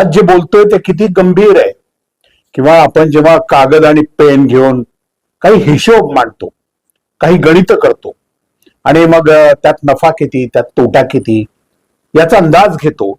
आज जे बोलतोय ते किती गंभीर आहे. किंवा आपण जेव्हा कागद आणि पेन घेऊन काही हिशोब मांडतो काही गणित करतो आणि मग त्यात नफा किती त्यात तोटा किती याचा अंदाज घेतो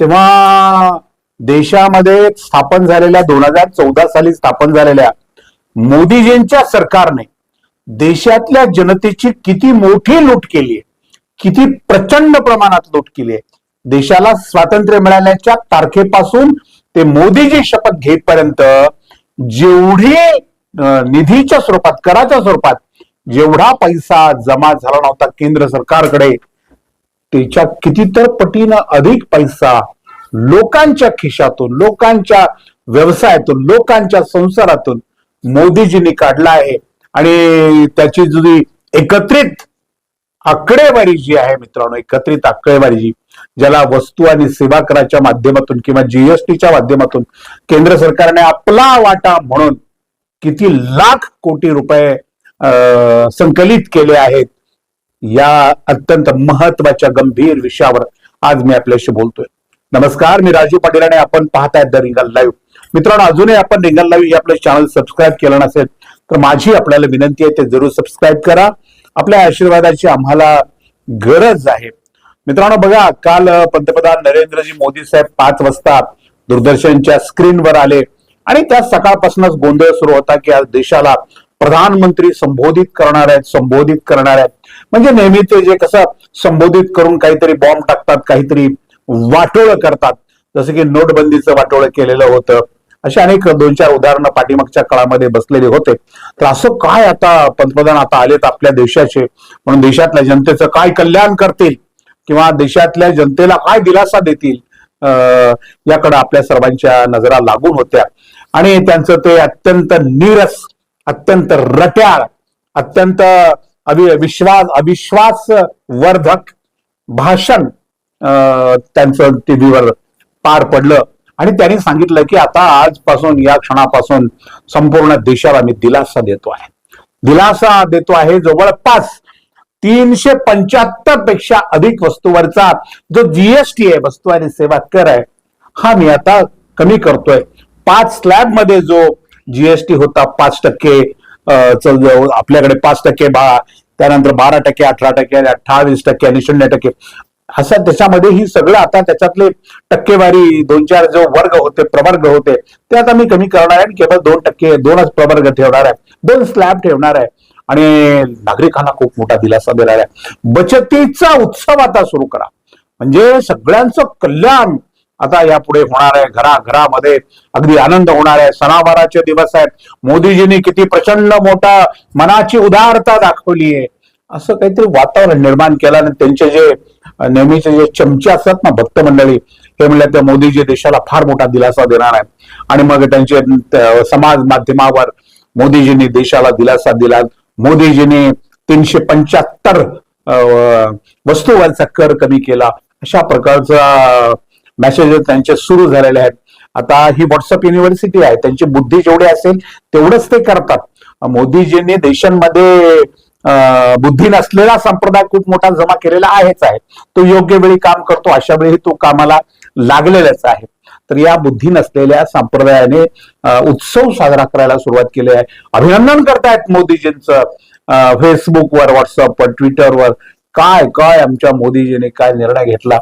तेव्हा देशामध्ये स्थापन झालेल्या दोन हजार चौदा साली स्थापन झालेल्या मोदीजींच्या सरकारने देशातल्या जनतेची किती मोठी लूट केली आहे किती प्रचंड प्रमाणात लूट केली आहे देशाला स्वातंत्र्य मिळाल्याच्या तारखेपासून ते मोदीजी शपथ घेतपर्यंत जेवढी निधीच्या स्वरूपात कराच्या स्वरूपात जेवढा पैसा जमा झाला नव्हता केंद्र सरकारकडे त्याच्या कितीतर पटीनं अधिक पैसा लोकांच्या खिशातून लोकांच्या व्यवसायातून लोकांच्या संसारातून मोदीजींनी काढला आहे. आणि त्याची जुनी एकत्रित आकडेवारी जी आहे मित्रांनो एकत्रित आकडेवारी जी ज्याला वस्तू आणि सेवा कराच्या माध्यमातून किंवा जीएसटीच्या माध्यमातून केंद्र सरकारने आपला वाटा म्हणून किती लाख कोटी रुपये अं, संकलित केले आहेत या अत्यंत महत्त्वाच्या गंभीर विषयावर आज मी आपल्याशी बोलतोय. नमस्कार मी राजू पाटील आणि आपण पाहतायत द रिंगल लाईव्ह. मित्रांनो अजूनही आपण रिंगल लाईव्ह हे आपलं चॅनल सबस्क्राईब केलं नसेल तर माझी आपल्याला विनंती आहे ते जरूर सबस्क्राईब करा. आपल्या आशीर्वादाची आम्हाला गरज आहे. मित्रांनो बघा काल पंतप्रधान नरेंद्रजी मोदी साहेब पाच वाजता दूरदर्शनच्या स्क्रीनवर आले आणि त्या सकाळपासूनच गोंधळ सुरू होता की आज देशाला प्रधानमंत्री संबोधित करणार आहेत संबोधित करणार आहेत. म्हणजे नेहमी ते जे कसं संबोधित करून काहीतरी बॉम्ब टाकतात काहीतरी वाटोळ करतात. जसं की नोटबंदीचं वाटोळ केलेलं होतं. अशी अनेक दोन चार उदाहरणं पाठीमागच्या काळामध्ये बसलेले होते. तर असं काय आता पंतप्रधान आता आलेत आपल्या देशाचे? म्हणून देशातल्या जनतेचं काय कल्याण करतील? किंवा देशातल्या जनतेला काय दिलासा देतील अं, याकडे आपल्या सर्वांच्या नजरा लागून होत्या. आणि त्यांचं ते अत्यंत नीरस अत्यंत रट्याळ अत्यंत अवि विश्वास अविश्वास वर्धक भाषण अं, त्यांचं टीव्हीवर पार पडलं. आणि त्यांनी सांगितलं की आता आजपासून या क्षणापासून संपूर्ण देशाला मी दिलासा देतो आहे. दिलासा देतो आहे जवळपास. तीनशे पंच्याहत्तरपेक्षा अधिक वस्तूवरचा जो जीएसटी आहे वस्तू आणि सेवा कर आहे हा मी आता कमी करतोय. पाच स्लॅबमध्ये जो जीएसटी होता पाच टक्के आपल्याकडे पाच टक्के बा त्यानंतर बारा टक्के अठरा टक्के अठ्ठावीस टक्के आणि शून्य टक्के असं त्याच्यामध्ये ही सगळं आता त्याच्यातले टक्केवारी दोन चार जो वर्ग होते प्रवर्ग होते ते आता मी कमी करणार आहे आणि केवळ दोन टक्के दोनच प्रवर्ग ठेवणार आहे. दोन स्लॅब ठेवणार आहे. आणि नागरिकांना खूप मोठा दिलासा देणार आहे बचतीचा उत्सव आता सुरू करा. म्हणजे सगळ्यांचं कल्याण आता यापुढे होणार आहे. घराघरामध्ये अगदी आनंद होणार आहे. सणावाराचे दिवस आहेत. मोदीजींनी किती प्रचंड मोठा मनाची उदारता दाखवली आहे. असं काहीतरी वातावरण निर्माण केलं आणि त्यांचे जे नेहमीचे जे चमचे असतात ना भक्त मंडळी हे म्हणले त्या मोदीजी देशाला फार मोठा दिलासा देणार आहे आणि मग त्यांचे समाज माध्यमावर मोदीजींनी देशाला दिलासा दिला. मोदीजीने तीनशे पंच्याहत्तर वस्तूवरचा कर कमी केला. अशा प्रकारचा मेसेज त्यांचे सुरू झालेले आहेत. आता ही व्हॉट्सअप युनिव्हर्सिटी आहे. त्यांची बुद्धी जेवढी असेल तेवढंच ते करतात. मोदीजींनी देशांमध्ये बुद्धी नसलेला संप्रदाय खूप मोठा जमा केलेला आहेच आहे. तो योग्य वेळी काम करतो अशा वेळी तो कामाला लागलेलाच आहे. स्त्रिया या बुद्धी नसलेल्या संप्रदायाने उत्सव साजरा करायला सुरुवात केली आहे. अभिनंदन करतायत मोदीजींचं. फेसबुकवर व्हॉट्सअपवर ट्विटरवर. काय काय आमच्या मोदीजीने काय निर्णय घेतला?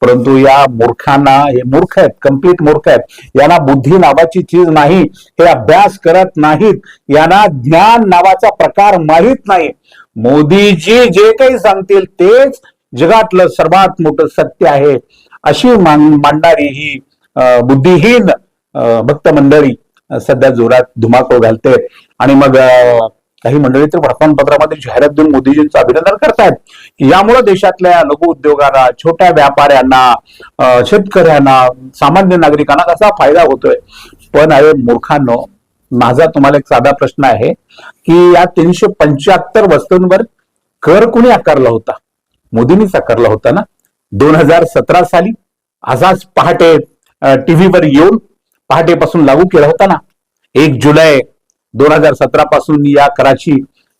परंतु या मूर्खांना हे मूर्ख आहेत कंप्लीट मूर्ख आहेत. यांना बुद्धी नावाची चीज नाही. हे अभ्यास करत नाहीत. यांना ज्ञान नावाचा प्रकार माहीत नाही. मोदीजी जे काही सांगतील तेच जगातलं सर्वात मोठं सत्य आहे. अशी मांडणारी ही बुद्धिहीन भक्त मंडळी सध्या जोरात धुमाकूळ घालते. आणि मग काही मंडळी तर वर्तमानपत्रामध्ये जाहिरात देऊन मोदीजींचं अभिनंदन करतायत. यामुळे देशातल्या लघु उद्योगांना छोट्या व्यापाऱ्यांना शेतकऱ्यांना सामान्य नागरिकांना कसा फायदा होतोय? पण अरे मूर्खांनो माझा तुम्हाला एक साधा प्रश्न आहे की या तीनशे पंच्याहत्तर वस्तूंवर कर कुणी आकारला होता? मोदींनीच आकारला होता ना? दोन हजार सतरा साली असाच पहाटे टीव्हीवर येऊन पहाटेपासून लागू केला होता ना. एक जुलै दोन हज़ार सतरा पासून या कराची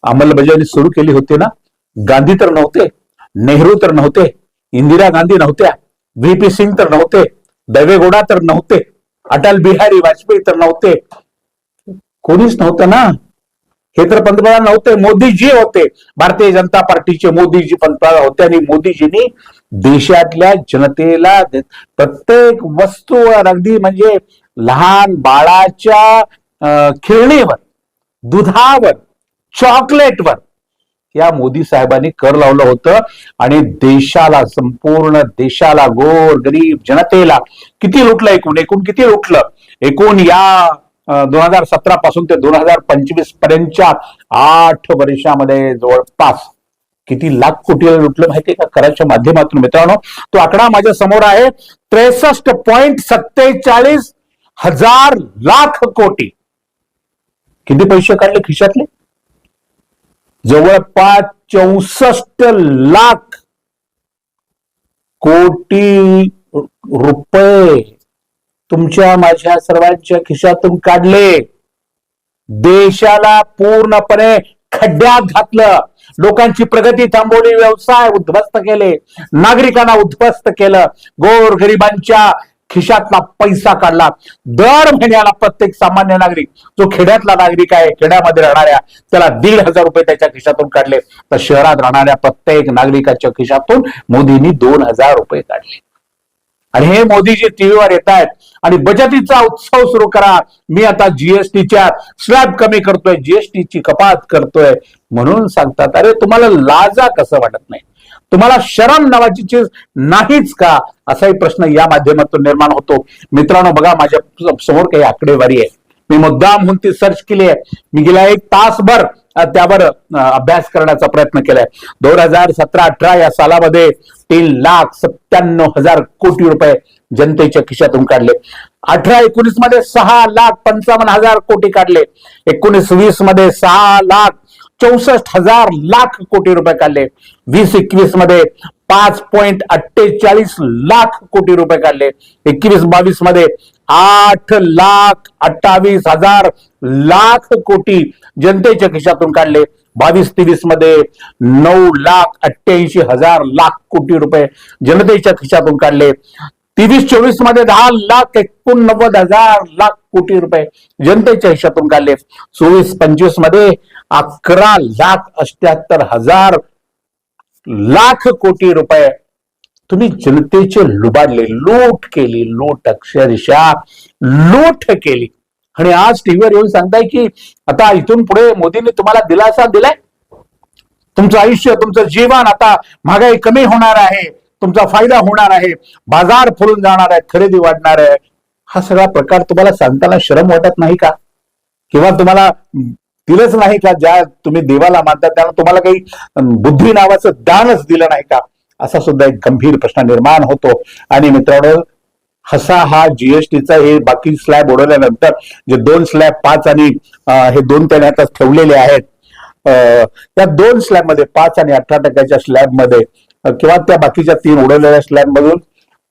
अंमलबजावणी सुरू केली होती ना. गांधी तर नव्हते, नेहरू तर नव्हते, इंदिरा गांधी नव्हत्या, व्ही पी सिंग तर नव्हते दैवेगौडा तर नव्हते, अटल बिहारी वाजपेयी तर नव्हते. कोणीच नव्हतं ना. हे तर पंतप्रधान नव्हते मोदीजी होते. भारतीय जनता पार्टीचे मोदीजी पंतप्रधान होते आणि मोदीजींनी देशातल्या जनतेला प्रत्येक वस्तूवर अगदी म्हणजे लहान बाळाच्या अं, खेळणीवर दुधावर चॉकलेटवर या मोदी साहेबांनी कर लावलं होतं. आणि देशाला संपूर्ण देशाला गोर गरीब जनतेला किती लुटलं एकूण एकूण किती लुटलं? एकूण या दोन हजार सतरा पासून ते दोन हजार पंचवीस पर्यंतच्या आठ वर्षामध्ये जवळपास किती लाख कोटीला लुटलं माहितीये का? कराच्या माध्यमातून. मित्रांनो तो आकडा माझ्यासमोर आहे. त्रेसष्ट पॉईंट सत्तेचाळीस हजार लाख कोटी. किती पैसे काढले खिशातले? जवळपास चौसष्ट लाख कोटी रुपये. तुमच्या माझ्या सर्वांच्या खिशातून काढले. देशाला पूर्णपणे खड्ड्यात घातलं. लोकांची प्रगती थांबवली व्यवसाय उद्ध्वस्त केले. नागरिकांना उद्ध्वस्त केलं. गोर गरिबांच्या खिशातला पैसा काढला. दर महिन्याला प्रत्येक सामान्य नागरिक जो खेड्यातला नागरिक आहे खेड्यामध्ये राहणाऱ्या त्याला दीड हजार रुपये त्याच्या खिशातून काढले. तर शहरात राहणाऱ्या प्रत्येक नागरिकाच्या खिशातून मोदींनी दोन हजार रुपये काढले. आणि हे मोदीजी टीव्हीवर येत आहेत. आणि बचतीचा उत्सव सुरू करा. मी आता जीएसटीच्या स्लॅब कमी करतोय. जीएसटीची कपात करतोय. म्हणून सांगतात अरे तुम्हाला लाजा कसं वाटत नाही? तुम्हाला शरम नावाची चीज नाहीच का? असाही प्रश्न या माध्यमातून निर्माण होतो. मित्रांनो बघा माझ्यासमोर काही आकडेवारी आहे. मी मुद्दाम म्हणून ती सर्च केली आहे. मी गेल्या एक तासभर त्यावर अभ्यास करण्याचा प्रयत्न केलाय. दोन हजार सतरा अठरा या सालामध्ये तीन लाख सत्त्याण्णव हजार कोटी रुपये जनतेच्या खिशातून काढले. अठरा एकोणीसमध्ये सहा लाख पंचावन्न हजार कोटी काढले. एकोणीस वीसमध्ये सहा लाख चौसष्ट हजार लाख कोटी रुपये काढले. वीस एकवीसमध्ये पाच पॉइंट अठ्ठेचाळीस लाख कोटी रुपये काढले. एकवीस बावीसमध्ये आठ लाख अठ्ठावीस हजार लाख कोटी जनतेच्या खिशातून काढले. बावीस तेवीसमध्ये नऊ लाख अठ्ठ्याऐंशी हजार लाख कोटी रुपये जनतेच्या खिशातून काढले. तेवीस चोवीसमध्ये दहा लाख एकोणनव्वद हजार लाख कोटी रुपये जनतेच्या हिशातून काढले. चोवीस पंचवीसमध्ये अकरा लाख अष्ट्याहत्तर हजार लाख कोटी रुपये तुम्ही जनतेचे लुबाडले लूट केली लूट अक्षरशः लूट केली. आणि आज टीव्हीवर येऊन सांगताय की आता इथून पुढे मोदींनी तुम्हाला दिलासा दिलाय? तुमचं आयुष्य तुमचं जीवन आता महागाई कमी होणार आहे तुमचा फायदा होणार आहे बाजार फुलून जाणार आहे खरेदी वाढणार आहे. हा सगळा प्रकार तुम्हाला सांगताना शरम वाटत नाही का? किंवा तुम्हाला दिलंच नाही का? ज्या तुम्ही देवाला मानता त्यांना तुम्हाला काही बुद्धी नावाचं दानच दिलं नाही का? असा सुद्धा एक गंभीर प्रश्न निर्माण होतो. आणि मित्रांनो हसा हा जीएसटीचा हे बाकी स्लॅब उडवल्यानंतर जे दोन स्लॅब पाच आणि हे दोन त्याने आता ठेवलेले आहेत अं, त्या दोन स्लॅबमध्ये पाच आणि अठरा टक्क्याच्या स्लॅबमध्ये किंवा त्या बाकीच्या तीन उडवलेल्या स्लॅब मधून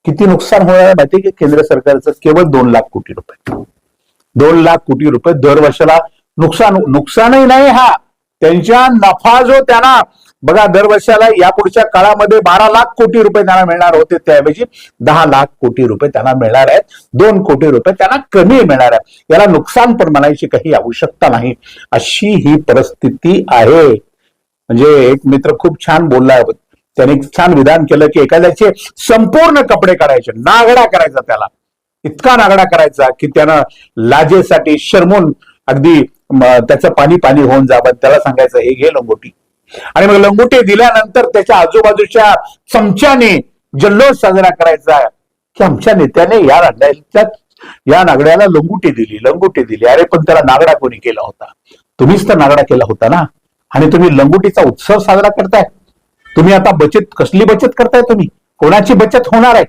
किती नुकसान होणार आहे माहिती की? केंद्र सरकारचं केवळ दोन लाख कोटी रुपये. दोन लाख कोटी रुपये दर वर्षाला नुकसान नुकसानही नाही हा. त्यांच्या नफा जो त्यांना बघा दरवर्षाला यापुढच्या या पुढच्या काळामध्ये बारा लाख कोटी रुपये त्यांना मिळणार होते. त्याऐवजी दहा लाख कोटी रुपये त्यांना मिळणार आहेत. दोन कोटी रुपये त्यांना कमी मिळणार आहेत. याला नुकसान पण म्हणायची काही आवश्यकता नाही. अशी ही परिस्थिती आहे. म्हणजे एक मित्र खूप छान बोलला. त्याने एक छान विधान केलं की एखाद्याचे संपूर्ण कपडे काढायचे नागडा करायचा त्याला. इतका नागडा करायचा की त्यानं लाजेसाठी शरमून अगदी त्याचं पाणी पाणी होऊन जावं. त्याला सांगायचं हे घे लंगोटी. आणि मग लंगोटी दिल्यानंतर त्याच्या आजूबाजूच्या चमच्याने जल्लोष साजरा करायचा. की आमच्या नेत्याने या नागड्याच्या या नागड्याला लंगुटी दिली लंगोटी दिली. अरे पण त्याला नागडा कोणी केला होता? तुम्हीच तर नागडा केला होता ना? आणि तुम्ही लंगोटीचा उत्सव साजरा करताय. तुम्ही आता बचत कसली बचत करताय तुम्ही? कोणाची बचत होणार आहे?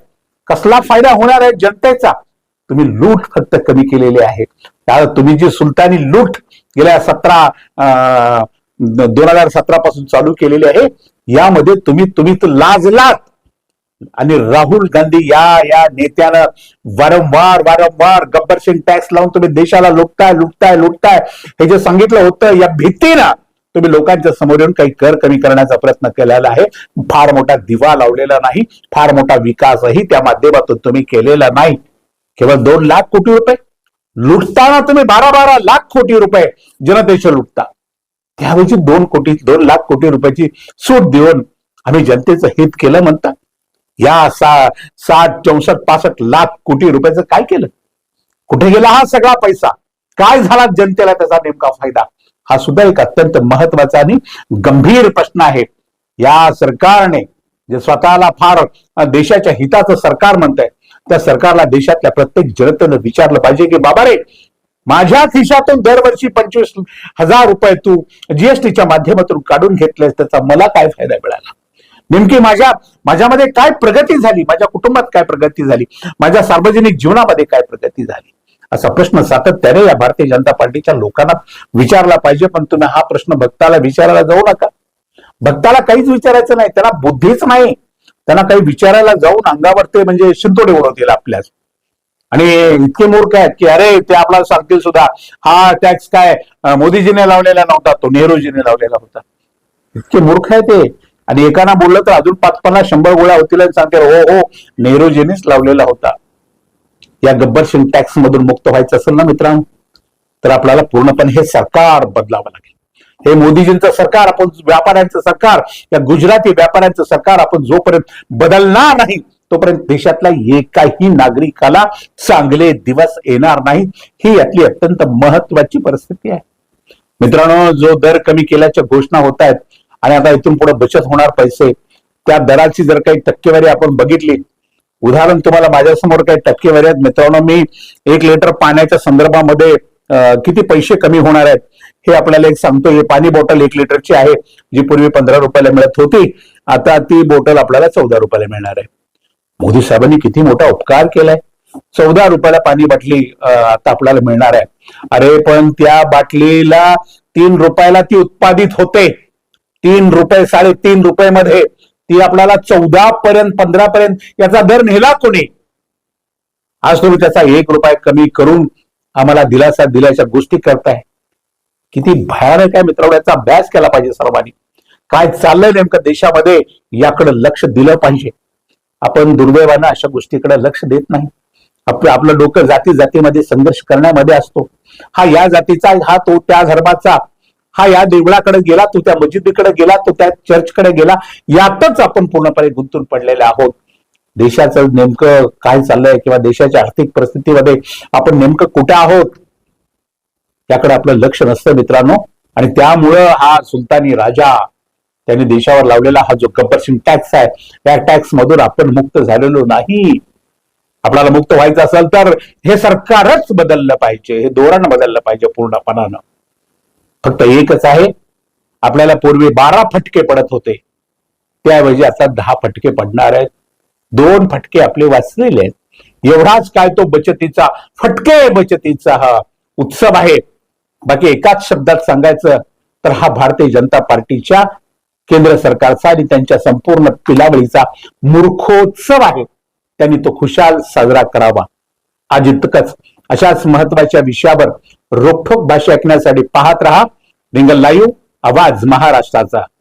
कसला फायदा होणार आहे जनतेचा? तुम्ही लूट फक्त कमी केलेली आहे. त्या तुम्ही जी सुलतानी लूट गेल्या सतरा दोन हजार सतरा पासून चालू केलेली आहे. यामध्ये तुम्ही तुम्ही तर लाजलात. आणि राहुल गांधी या या नेत्यानं वारंवार वारंवार गब्बर सिंग टॅक्स लावून तुम्ही देशाला लुटताय लुटताय लुटताय. हे जे सांगितलं होतं या भीतीनं तुम्ही लोकांच्या समोर येऊन काही कर कमी करण्याचा प्रयत्न केलेला आहे. फार मोठा दिवा लावलेला नाही. फार मोठा विकासही त्या माध्यमातून तुम्ही केलेला नाही. केवळ दोन लाख कोटी रुपये. लुटताना तुम्ही बारा बारा लाख कोटी रुपये जनतेचे लुटता. त्याऐवजी दोन कोटी दोन लाख कोटी रुपयाची सूट देऊन आम्ही जनतेचं हित केलं म्हणता. या सा साठ चौसष्ट पासष्ट लाख कोटी रुपयाचं काय केलं? कुठे गेला हा सगळा पैसा? काय झाला जनतेला त्याचा नेमका फायदा? हा सुद्धा एक अत्यंत महत्त्वाचा आणि गंभीर प्रश्न आहे. या सरकारने जे स्वतःला फार देशाच्या हिताचं सरकार म्हणत आहे त्या सरकारला देशातल्या प्रत्येक जनतेनं विचारलं पाहिजे की बाबा रे माझ्या खिशातून दरवर्षी पंचवीस हजार रुपये तू जीएसटीच्या माध्यमातून काढून घेतलेस त्याचा मला काय फायदा मिळाला? नेमकी माझ्या माझ्यामध्ये काय प्रगती झाली? माझ्या कुटुंबात काय प्रगती झाली? माझ्या सार्वजनिक जीवनामध्ये काय प्रगती झाली? असा प्रश्न सातत्याने या भारतीय जनता पार्टीच्या लोकांना विचारला पाहिजे पण तुम्ही हा प्रश्न भक्ताला विचारायला जाऊ नका. भक्ताला काहीच विचारायचं नाही त्याला बुद्धीच नाही. त्यांना काही विचारायला जाऊन अंगावर ते म्हणजे शिंतोडे उडवतील आपल्याच आणि इतके मूर्ख आहेत की अरे ते आपल्याला सांगतील सुद्धा हा टॅक्स काय? मोदीजीने लावलेला नव्हता तो नेहरूजीने लावलेला होता. इतके मूर्ख आहे ते. आणि एकाना बोललं तर अजून पाच पन्नास शंभर गोळ्या होतील आणि सांगते हो हो नेहरूजीनेच लावलेला होता. या गब्बर सिंग टॅक्स मधून मुक्त व्हायचं असेल ना मित्रांनो तर आपल्याला पूर्णपणे हे सरकार बदलावं लागेल. हे मोदीजींचं सरकार आपण व्यापाऱ्यांचं सरकार या गुजराती व्यापाऱ्यांचं सरकार आपण जोपर्यंत बदलणार नाही तोपर्यंत देशातल्या एकाही नागरिकाला चांगले दिवस येणार नाही. ही यातली अत्यंत महत्वाची परिस्थिती आहे. मित्रांनो जो दर कमी केल्याच्या घोषणा होत आहेत आणि आता इथून पुढे बचत होणार पैसे त्या दराची जर काही टक्केवारी आपण बघितली उदाहरण तुम्हाला माझ्यासमोर काही टक्केवारी आहेत. मित्रांनो मी एक लिटर पाण्याच्या संदर्भामध्ये किती पैसे कमी होणार आहेत हे आपल्याला एक सांगतो. हे पाणी बॉटल एक लिटरची आहे जी पूर्वी पंधरा रुपयाला मिळत होती. आता ती बॉटल आपल्याला चौदा रुपयाला मिळणार आहे. मोदी साहेबांनी किती मोठा उपकार केलाय. चौदा रुपयाला पाणी बाटली आता आपल्याला मिळणार आहे. अरे पण त्या बाटलीला तीन रुपयाला ती उत्पादित होते. तीन रुपये साडेतीन रुपये मध्ये ती आपल्याला चौदा पर्यंत पंधरा पर्यंत याचा दर नेला कोणी? आज तुम्ही त्याचा एक रुपया कमी करून आम्हाला दिलासा दिल्याच्या गोष्टी करताय. किती भयानक आहे मित्रांनो याचा अभ्यास केला पाहिजे सर्वांनी. काय चाललंय नेमकं देशामध्ये याकडे लक्ष दिलं पाहिजे. आपण दुर्दैवानं अशा गोष्टीकडे लक्ष देत नाही. आपलं आपलं डोकं जाती जातीमध्ये संघर्ष करण्यामध्ये असतो. हा या जातीचा हा तो त्या धर्माचा हा या देवळाकडे गेला तो त्या मस्जिदीकडे गेला तो त्या चर्चकडे गेला यातच आपण पूर्णपणे गुंतून पडलेले आहोत. देशाचं नेमकं काय चाललंय किंवा देशाच्या आर्थिक परिस्थितीमध्ये आपण नेमकं कुठे आहोत त्याकडे आपलं लक्ष नसतं मित्रांनो. आणि त्यामुळं हा सुलतानी राजा त्यांनी देशावर लावलेला हा जो गब्बर सिंग टॅक्स आहे त्या टॅक्स मधून आपण मुक्त झालेलो नाही. आपल्याला मुक्त व्हायचं असेल तर हे सरकारच बदललं पाहिजे हे धोरण बदललं पाहिजे पूर्णपणानं. फक्त एकच आहे आपल्याला पूर्वी बारा फटके पडत होते. त्याऐवजी आता दहा फटके पडणार आहेत. दोन फटके आपले वाचलेले आहेत. एवढाच काय तो बचतीचा फटके बचतीचा हा उत्सव आहे. बाकी एकाच शब्दात सांगायचं तर हा भारतीय जनता पार्टीच्या केंद्र सरकारचा आणि त्यांच्या संपूर्ण पिलावळीचा मूर्खोत्सव आहे. त्यांनी तो खुशाल साजरा करावा. आज इतकंच. अशाच महत्त्वाच्या विषयावर रोखोक भाषा ऐकण्यासाठी पाहत रहा. रिंगल लाईव्ह आवाज महाराष्ट्राचा.